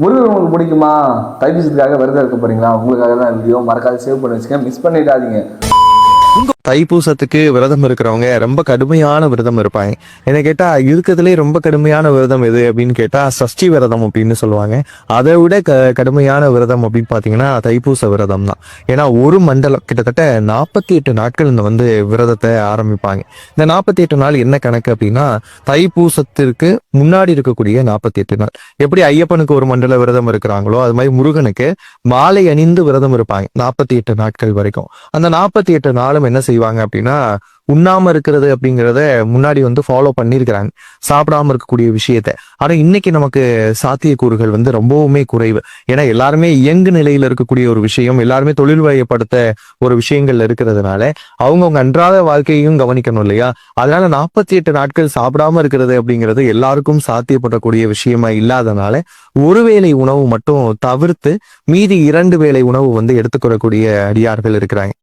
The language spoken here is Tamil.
முருகன் உங்களுக்கு பிடிக்குமா? தைப்பூசத்துக்காக விரதம் இருக்க போறீங்களா? உங்களுக்காக தான் வீடியோ மறக்காத சேவ் பண்ணி வச்சுக்க. மிஸ் பண்ணிடாதீங்க. தைப்பூசத்துக்கு விரதம் இருக்கிறவங்க ரொம்ப கடுமையான விரதம் இருப்பாங்க. என்ன கேட்டா இருக்கிறதுலே ரொம்ப கடுமையான விரதம் எது அப்படின்னு கேட்டா சஷ்டி விரதம் அப்படின்னு சொல்லுவாங்க. அதை விட க கடுமையான விரதம் அப்படின்னு பாத்தீங்கன்னா தைப்பூச விரதம் தான். ஏன்னா ஒரு மண்டலம் கிட்டத்தட்ட நாற்பத்தி எட்டு நாட்கள் இந்த வந்து விரதத்தை ஆரம்பிப்பாங்க. இந்த நாற்பத்தி எட்டு நாள் என்ன கணக்கு அப்படின்னா தைப்பூசத்திற்கு முன்னாடி இருக்கக்கூடிய நாற்பத்தி எட்டு நாள். எப்படி ஐயப்பனுக்கு ஒரு மண்டல விரதம் இருக்கிறாங்களோ அது மாதிரி முருகனுக்கு மாலை அணிந்து விரதம் இருப்பாங்க நாற்பத்தி எட்டு நாட்கள் வரைக்கும். அந்த நாற்பத்தி எட்டு நாளும் என்ன செய்வாங்க அப்படின்னா உண்ணாம இருக்கிறது அப்படிங்கிறத முன்னாடி வந்து ஃபாலோ பண்ணியிருக்கிறாங்க. சாப்பிடாம இருக்கக்கூடிய விஷயத்த. ஆனா இன்னைக்கு நமக்கு சாத்தியக்கூறுகள் வந்து ரொம்பவுமே குறைவு. ஏன்னா எல்லாருமே இயங்கு நிலையில இருக்கக்கூடிய ஒரு விஷயம் எல்லாருமே தொழில் வயப்படுத்த ஒரு விஷயங்கள்ல இருக்கிறதுனால அவங்கவுங்க அன்றாட வாழ்க்கையும் கவனிக்கணும் இல்லையா? அதனால நாற்பத்தி எட்டு நாட்கள் சாப்பிடாம இருக்கிறது அப்படிங்கிறது எல்லாருக்கும் சாத்தியப்படக்கூடிய விஷயமா இல்லாதனால ஒருவேளை உணவு மட்டும் தவிர்த்து மீதி இரண்டு வேளை உணவு வந்து எடுத்துக்கொள்ளக்கூடிய அடியார்கள் இருக்கிறாங்க.